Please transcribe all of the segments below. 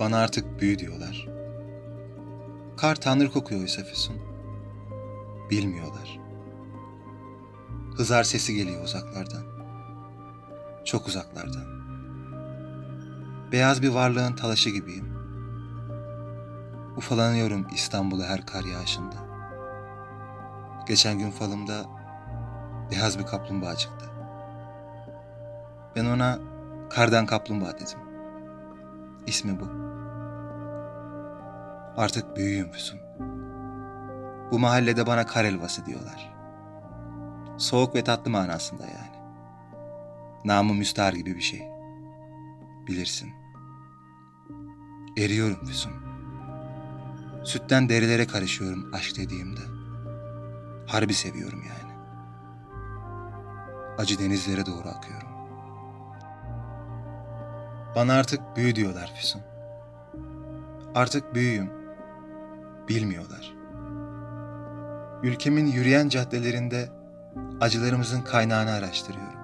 Bana artık büyü diyorlar. Kar tanrı kokuyor oysa Füsun. Bilmiyorlar. Hızar sesi geliyor uzaklardan. Çok uzaklardan. Beyaz bir varlığın talaşı gibiyim. Ufalanıyorum İstanbul'u her kar yağışında. Geçen gün falımda beyaz bir kaplumbağa çıktı. Ben ona kardan kaplumbağa dedim. İsmi bu. Artık büyüğüm Füsun. Bu mahallede bana kar helvası diyorlar. Soğuk ve tatlı manasında yani. Namı müstahar gibi bir şey. Bilirsin. Eriyorum Füsun. Sütten derilere karışıyorum aşk dediğimde. Harbi seviyorum yani. Acı denizlere doğru akıyorum. Bana artık büyü diyorlar Füsun. Artık büyüğüm. Bilmiyorlar. Ülkemin yürüyen caddelerinde acılarımızın kaynağını araştırıyorum.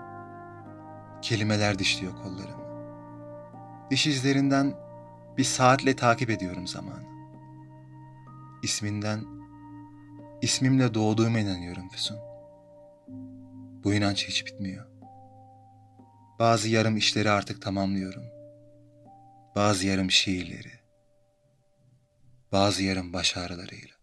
Kelimeler dişliyor kollarımı. Diş izlerinden bir saatle takip ediyorum zamanı. İsminden, ismimle doğduğuma inanıyorum Füsun. Bu inanç hiç bitmiyor. Bazı yarım işleri artık tamamlıyorum. Bazı yarım şiirleri. Bazı yarım baş ağrılarıyla.